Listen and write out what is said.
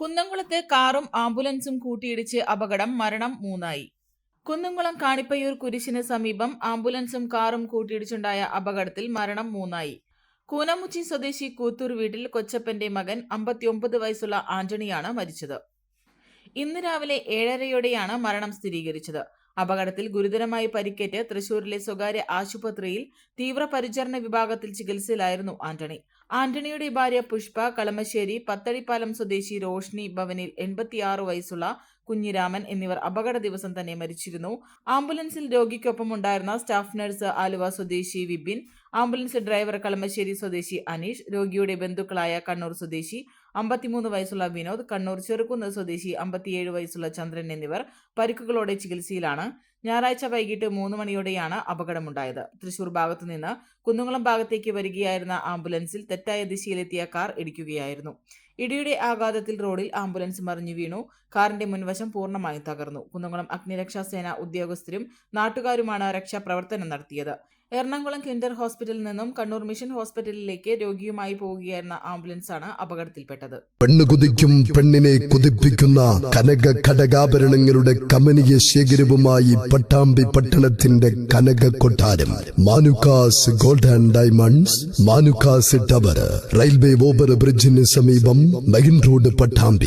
കുന്നംകുളത്ത് കാറും ആംബുലൻസും കൂട്ടിയിടിച്ച് അപകടം മരണം മൂന്നായി. കുന്നംകുളം കാണിപ്പയ്യൂർ കുരിശിന് സമീപം ആംബുലൻസും കാറും കൂട്ടിയിടിച്ചുണ്ടായ അപകടത്തിൽ മരണം മൂന്നായി. കൂനമുച്ചി സ്വദേശി കൂത്തൂർ വീട്ടിൽ കൊച്ചപ്പന്റെ മകൻ അമ്പത്തിയൊമ്പത് വയസ്സുള്ള ആന്റണിയാണ് മരിച്ചത്. ഇന്ന് രാവിലെ ഏഴരയോടെയാണ് മരണം സ്ഥിരീകരിച്ചത്. അപകടത്തിൽ ഗുരുതരമായി പരിക്കേറ്റ് തൃശൂരിലെ സ്വകാര്യ ആശുപത്രിയിൽ തീവ്രപരിചരണ വിഭാഗത്തിൽ ചികിത്സയിലായിരുന്നു ആന്റണി. ആന്റണിയുടെ ഭാര്യ പുഷ്പ കളമശ്ശേരി പത്തടിപ്പാലം സ്വദേശി റോഷ്നി ഭവനിൽ എൺപത്തിയാറ് വയസ്സുള്ള കുഞ്ഞിരാമൻ എന്നിവർ അപകട ദിവസം തന്നെ മരിച്ചിരുന്നു. ആംബുലൻസിൽ രോഗിക്കൊപ്പം ഉണ്ടായിരുന്ന സ്റ്റാഫ് നഴ്സ് ആലുവ സ്വദേശി വിപിൻ ആംബുലൻസ് ഡ്രൈവർ കളമശ്ശേരി സ്വദേശി അനീഷ് രോഗിയുടെ ബന്ധുക്കളായ കണ്ണൂർ സ്വദേശി അമ്പത്തിമൂന്ന് വയസ്സുള്ള വിനോദ് കണ്ണൂർ ചെറുക്കുന്ന് സ്വദേശി അമ്പത്തിയേഴ് വയസ്സുള്ള ചന്ദ്രൻ എന്നിവർ പരിക്കുകളോടെ ചികിത്സയിലാണ്. ഞായറാഴ്ച വൈകിട്ട് മൂന്ന് മണിയോടെയാണ് അപകടമുണ്ടായത്. തൃശൂർ ഭാഗത്തുനിന്ന് കുന്നുകുളം ഭാഗത്തേക്ക് വരികയായിരുന്ന ആംബുലൻസിൽ തെറ്റായ ദിശയിലെത്തിയ കാർ ഇടിക്കുകയായിരുന്നു. ഇടിയുടെ ആഘാതത്തിൽ റോഡിൽ ആംബുലൻസ് മറിഞ്ഞു വീണു. കാറിന്റെ മുൻവശം പൂർണമായും തകർന്നു. കുന്നംകുളം അഗ്നിരക്ഷാസേന ഉദ്യോഗസ്ഥരും നാട്ടുകാരുമാണ് രക്ഷാപ്രവർത്തനം നടത്തിയത്. എറണാകുളം കിൻഡർ ഹോസ്പിറ്റലിൽ നിന്നും കണ്ണൂർ മിഷൻ ഹോസ്പിറ്റലിലേക്ക് രോഗിയുമായി പോവുകയായിരുന്ന ആംബുലൻസാണ് അപകടത്തിൽപ്പെട്ടത്. പെണ്ണ് കുതിക്കും പെണ്ണിനെ കുതിപ്പിക്കുന്ന കനക ഘടകാഭരണങ്ങളുടെ കമനീയ ശേഖരവുമായി പട്ടാമ്പി പട്ടണത്തിന്റെ കനക കൊട്ടാരം. Manukkas gold and diamonds Manukkas tower railway over ബ്രിഡ്ജിന് സമീപം മെയിൻ റോഡ് പട്ടാമ്പി.